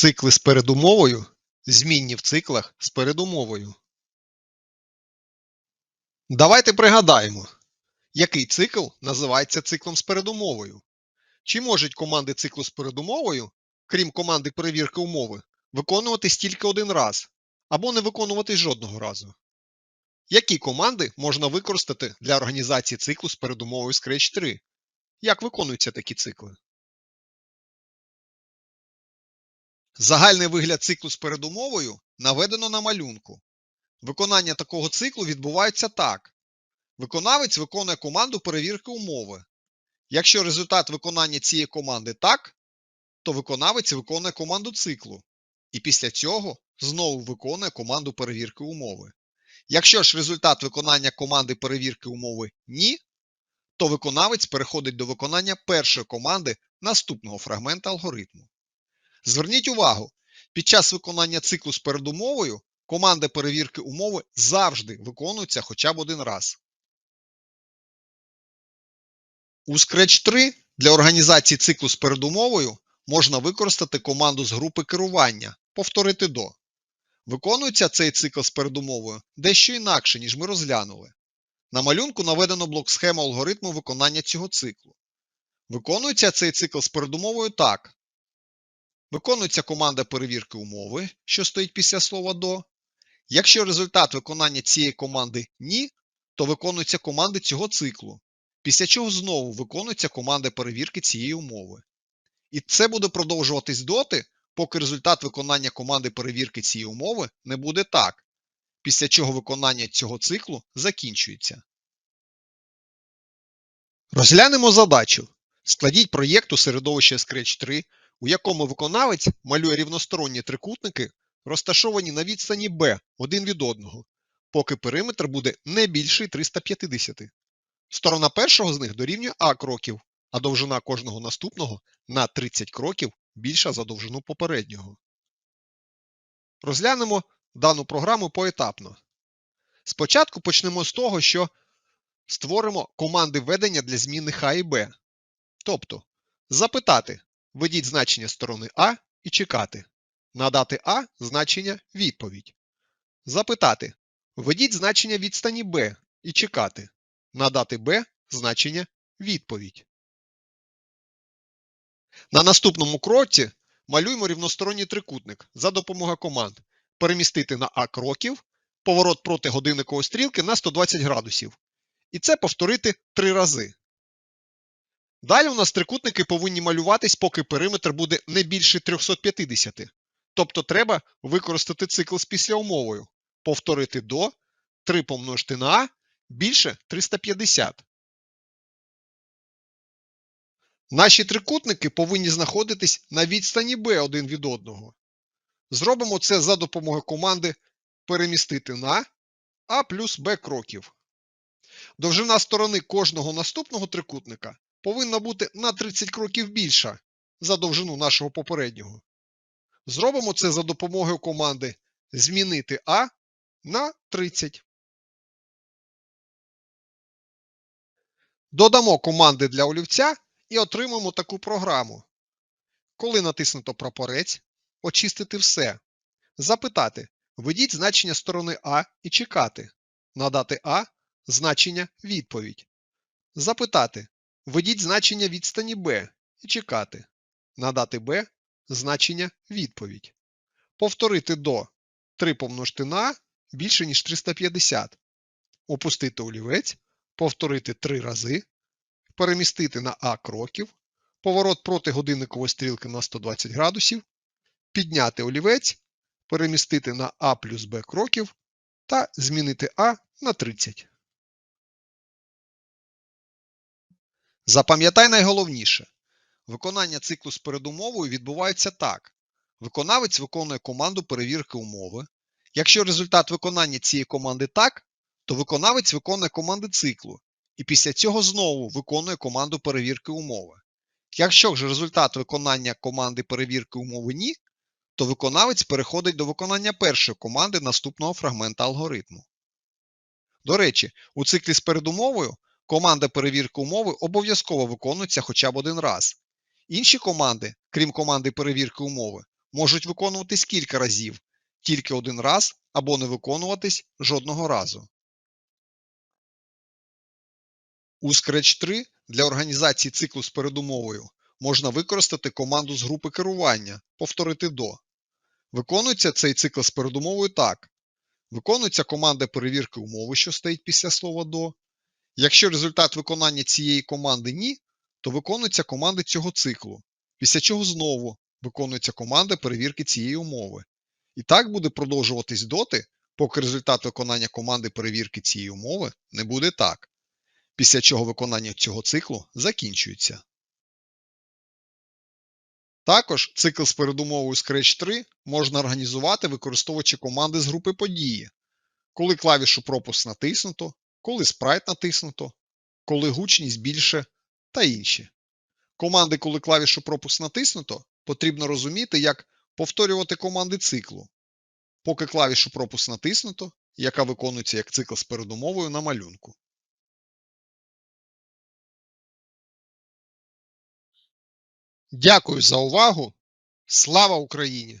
Цикли з передумовою змінні в циклах з передумовою. Давайте пригадаємо, який цикл називається циклом з передумовою. Чи можуть команди циклу з передумовою, крім команди перевірки умови, виконуватись тільки один раз або не виконуватись жодного разу? Які команди можна використати для організації циклу з передумовою Scratch 3? Як виконуються такі цикли? Загальний вигляд циклу з передумовою наведено на малюнку. Виконання такого циклу відбувається так. Виконавець виконує команду перевірки умови. Якщо результат виконання цієї команди так, то виконавець виконує команду циклу. І після цього знову виконує команду перевірки умови. Якщо ж результат виконання команди перевірки умови ні, то виконавець переходить до виконання першої команди наступного фрагмента алгоритму. Зверніть увагу, під час виконання циклу з передумовою команда перевірки умови завжди виконується хоча б один раз. У Scratch 3 для організації циклу з передумовою можна використати команду з групи керування повторити до. Виконується цей цикл з передумовою дещо інакше, ніж ми розглянули. На малюнку наведено блок схема алгоритму виконання цього циклу. Виконується цей цикл з передумовою так. Виконується команда перевірки умови, що стоїть після слова до. Якщо результат виконання цієї команди ні, то виконується команди цього циклу, після чого знову виконується команда перевірки цієї умови. І це буде продовжуватись доти, поки результат виконання команди перевірки цієї умови не буде так, після чого виконання цього циклу закінчується. Розглянемо задачу. Складіть проєкт у середовище Scratch 3, у якому виконавець малює рівносторонні трикутники, розташовані на відстані B один від одного, поки периметр буде не більший 350. Сторона першого з них дорівнює А кроків, а довжина кожного наступного на 30 кроків більша за довжину попереднього. Розглянемо дану програму поетапно. Спочатку почнемо з того, що створимо команди введення для змінних А і Б. Тобто, запитати, введіть значення сторони А і чекати. Надати А значення відповідь. Запитати, введіть значення відстані Б і чекати. Надати Б значення відповідь. На наступному кроці малюємо рівносторонній трикутник за допомогою команд перемістити на А кроків, поворот проти годинникової стрілки на 120 градусів. І це повторити три рази. Далі у нас трикутники повинні малюватись, поки периметр буде не більше 350. Тобто треба використати цикл з післяумовою. Повторити до 3 помножити на більше 350. Наші трикутники повинні знаходитись на відстані B один від одного. Зробимо це за допомогою команди перемістити на А плюс Б кроків. Довжина сторони кожного наступного трикутника повинна бути на 30 кроків більша за довжину нашого попереднього. Зробимо це за допомогою команди змінити А на 30. Додамо команди для олівця і отримаємо таку програму. Коли натиснуто прапорець, очистити все. Запитати, введіть значення сторони А і чекати. Надати А значення відповідь. Запитати, введіть значення відстані Б і чекати. Надати Б значення відповідь. Повторити до 3 помножити на більше, ніж 350. Опустити олівець, повторити 3 рази, перемістити на А кроків, поворот проти годинникової стрілки на 120 градусів, підняти олівець, перемістити на А плюс Б кроків та змінити А на 30. Запам'ятай найголовніше. Виконання циклу з передумовою відбувається так. Виконавець виконує команду перевірки умови. Якщо результат виконання цієї команди так, то виконавець виконує команди циклу і після цього знову виконує команду перевірки умови. Якщо ж результат виконання команди перевірки умови ні, то виконавець переходить до виконання першої команди наступного фрагмента алгоритму. До речі, у циклі з передумовою команда перевірки умови обов'язково виконується хоча б один раз. Інші команди, крім команди перевірки умови, можуть виконуватись кілька разів, тільки один раз або не виконуватись жодного разу. У Scratch 3 для організації циклу з передумовою можна використати команду з групи керування повторити до. Виконується цей цикл з передумовою так. Виконується команда перевірки умови, що стоїть після слова до. Якщо результат виконання цієї команди ні, то виконується команда цього циклу, після чого знову виконується команда перевірки цієї умови. І так буде продовжуватись доти, поки результат виконання команди перевірки цієї умови не буде так, після чого виконання цього циклу закінчується. Також цикл з передумовою Scratch 3 можна організувати, використовуючи команди з групи події, коли клавішу пропуск натиснуто, коли спрайт натиснуто, коли гучність більше та інші. Команди, коли клавішу пропуск натиснуто, потрібно розуміти, як повторювати команди циклу, поки клавішу пропуск натиснуто, яка виконується як цикл з передумовою на малюнку. Дякую за увагу! Слава Україні!